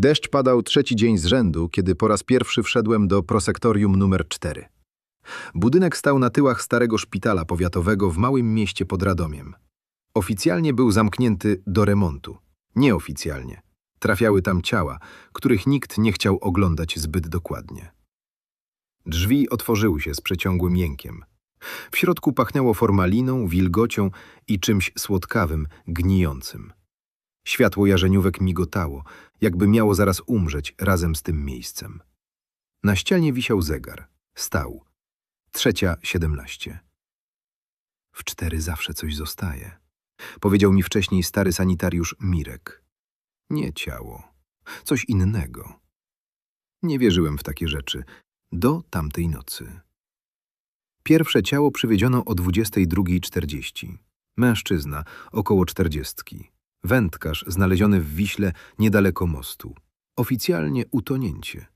Deszcz padał trzeci dzień z rzędu, kiedy po raz pierwszy wszedłem do prosektorium numer 4. Budynek stał na tyłach starego szpitala powiatowego w małym mieście pod Radomiem. Oficjalnie był zamknięty do remontu. Nieoficjalnie. Trafiały tam ciała, których nikt nie chciał oglądać zbyt dokładnie. Drzwi otworzyły się z przeciągłym jękiem. W środku pachniało formaliną, wilgocią i czymś słodkawym, gnijącym. Światło jarzeniówek migotało, jakby miało zaraz umrzeć razem z tym miejscem. Na ścianie wisiał zegar. Stał. Trzecia siedemnaście. W cztery zawsze coś zostaje. Powiedział mi wcześniej stary sanitariusz Mirek. Nie ciało. Coś innego. Nie wierzyłem w takie rzeczy. Do tamtej nocy. Pierwsze ciało przywiedziono o 22.40. Mężczyzna, około czterdziestki. Wędkarz znaleziony w Wiśle niedaleko mostu. Oficjalnie utonięcie.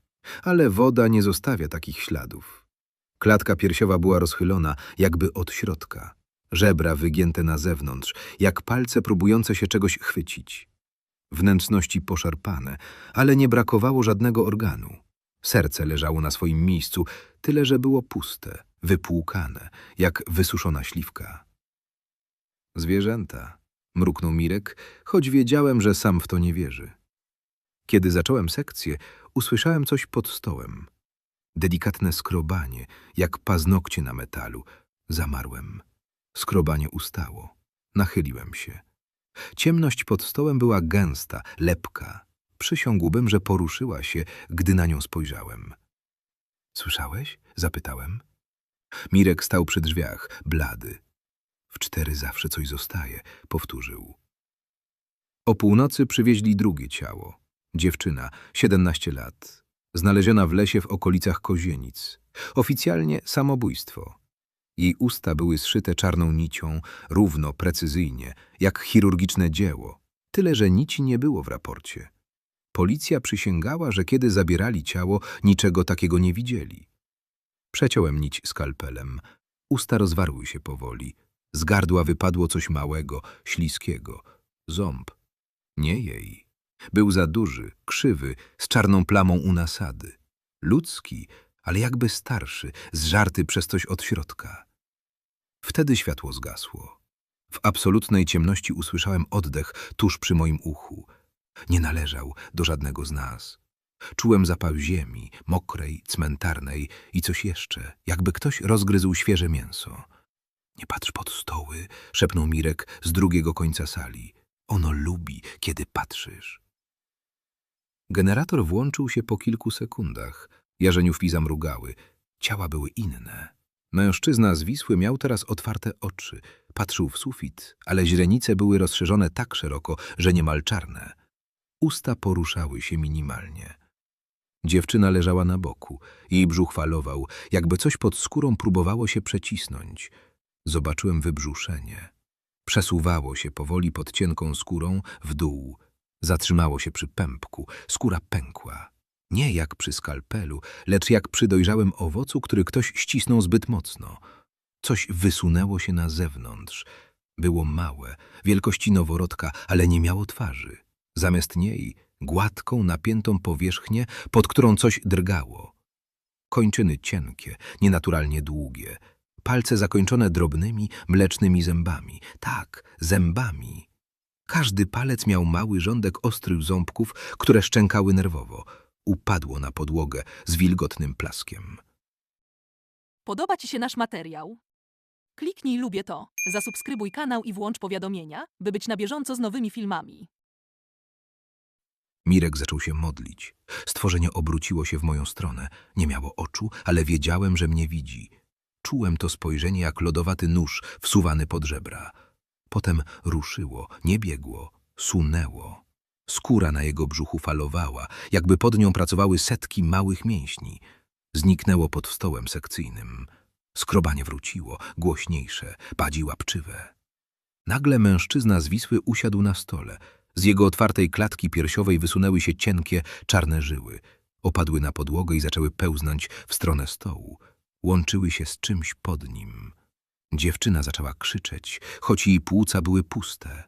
Ale woda nie zostawia takich śladów. Klatka piersiowa była rozchylona, jakby od środka. Żebra wygięte na zewnątrz, jak palce próbujące się czegoś chwycić. Wnętrzności poszarpane, ale nie brakowało żadnego organu. Serce leżało na swoim miejscu, tyle że było puste, wypłukane, jak wysuszona śliwka. Zwierzęta, mruknął Mirek, choć wiedziałem, że sam w to nie wierzy. Kiedy zacząłem sekcję, usłyszałem coś pod stołem. Delikatne skrobanie, jak paznokcie na metalu. Zamarłem. Skrobanie ustało. Nachyliłem się. Ciemność pod stołem była gęsta, lepka. Przysiągłbym, że poruszyła się, gdy na nią spojrzałem. Słyszałeś? Zapytałem. Mirek stał przy drzwiach, blady. W cztery zawsze coś zostaje, powtórzył. O północy przywieźli drugie ciało. Dziewczyna, 17 lat, znaleziona w lesie w okolicach Kozienic. Oficjalnie samobójstwo. Jej usta były zszyte czarną nicią, równo, precyzyjnie, jak chirurgiczne dzieło, tyle że nici nie było w raporcie. Policja przysięgała, że kiedy zabierali ciało, niczego takiego nie widzieli. Przeciąłem nić skalpelem. Usta rozwarły się powoli. Z gardła wypadło coś małego, śliskiego. Ząb. Nie jej. Był za duży, krzywy, z czarną plamą u nasady. Ludzki, ale jakby starszy, zżarty przez coś od środka. Wtedy światło zgasło. W absolutnej ciemności usłyszałem oddech tuż przy moim uchu. Nie należał do żadnego z nas. Czułem zapach ziemi, mokrej, cmentarnej i coś jeszcze, jakby ktoś rozgryzł świeże mięso. Nie patrz pod stoły, szepnął Mirek z drugiego końca sali. Ono lubi, kiedy patrzysz. Generator włączył się po kilku sekundach. Jarzeniówki zamrugały. Ciała były inne. Mężczyzna z Wisły miał teraz otwarte oczy. Patrzył w sufit, ale źrenice były rozszerzone tak szeroko, że niemal czarne. Usta poruszały się minimalnie. Dziewczyna leżała na boku. Jej brzuch falował, jakby coś pod skórą próbowało się przecisnąć. Zobaczyłem wybrzuszenie. Przesuwało się powoli pod cienką skórą w dół. Zatrzymało się przy pępku. Skóra pękła. Nie jak przy skalpelu, lecz jak przy dojrzałym owocu, który ktoś ścisnął zbyt mocno. Coś wysunęło się na zewnątrz. Było małe, wielkości noworodka, ale nie miało twarzy. Zamiast niej gładką, napiętą powierzchnię, pod którą coś drgało. Kończyny cienkie, nienaturalnie długie, palce zakończone drobnymi, mlecznymi zębami. Tak, zębami. Każdy palec miał mały rządek ostrych ząbków, które szczękały nerwowo. Upadło na podłogę z wilgotnym plaskiem. Podoba Ci się nasz materiał? Kliknij lubię to, zasubskrybuj kanał i włącz powiadomienia, by być na bieżąco z nowymi filmami. Mirek zaczął się modlić. Stworzenie obróciło się w moją stronę. Nie miało oczu, ale wiedziałem, że mnie widzi. Czułem to spojrzenie jak lodowaty nóż wsuwany pod żebra. Potem ruszyło, nie biegło, sunęło. Skóra na jego brzuchu falowała, jakby pod nią pracowały setki małych mięśni. Zniknęło pod stołem sekcyjnym. Skrobanie wróciło, głośniejsze, bardziej łapczywe. Nagle mężczyzna z Wisły usiadł na stole. Z jego otwartej klatki piersiowej wysunęły się cienkie, czarne żyły. Opadły na podłogę i zaczęły pełznąć w stronę stołu. Łączyły się z czymś pod nim. Dziewczyna zaczęła krzyczeć, choć jej płuca były puste.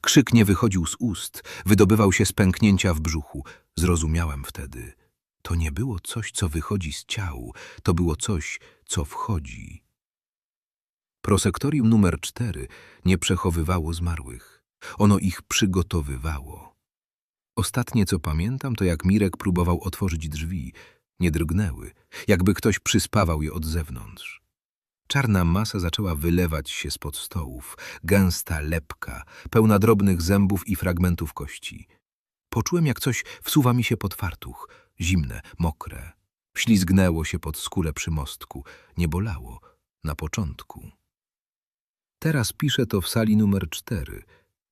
Krzyk nie wychodził z ust, wydobywał się z pęknięcia w brzuchu. Zrozumiałem wtedy. To nie było coś, co wychodzi z ciał, to było coś, co wchodzi. Prosektorium numer cztery nie przechowywało zmarłych. Ono ich przygotowywało. Ostatnie, co pamiętam, to jak Mirek próbował otworzyć drzwi. Nie drgnęły, jakby ktoś przyspawał je od zewnątrz. Czarna masa zaczęła wylewać się spod stołów, gęsta, lepka, pełna drobnych zębów i fragmentów kości. Poczułem, jak coś wsuwa mi się pod fartuch, zimne, mokre. Ślizgnęło się pod skórę przy mostku, nie bolało, na początku. Teraz piszę to w sali numer cztery.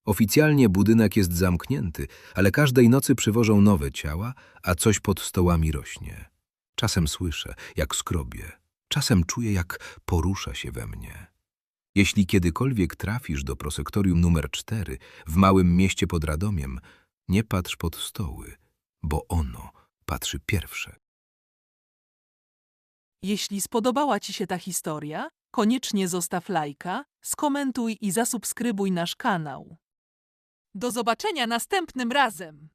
Oficjalnie budynek jest zamknięty, ale każdej nocy przywożą nowe ciała, a coś pod stołami rośnie. Czasem słyszę, jak skrobie. Czasem czuję, jak porusza się we mnie. Jeśli kiedykolwiek trafisz do prosektorium numer cztery w małym mieście pod Radomiem, nie patrz pod stoły, bo ono patrzy pierwsze. Jeśli spodobała Ci się ta historia, koniecznie zostaw lajka, skomentuj i zasubskrybuj nasz kanał. Do zobaczenia następnym razem!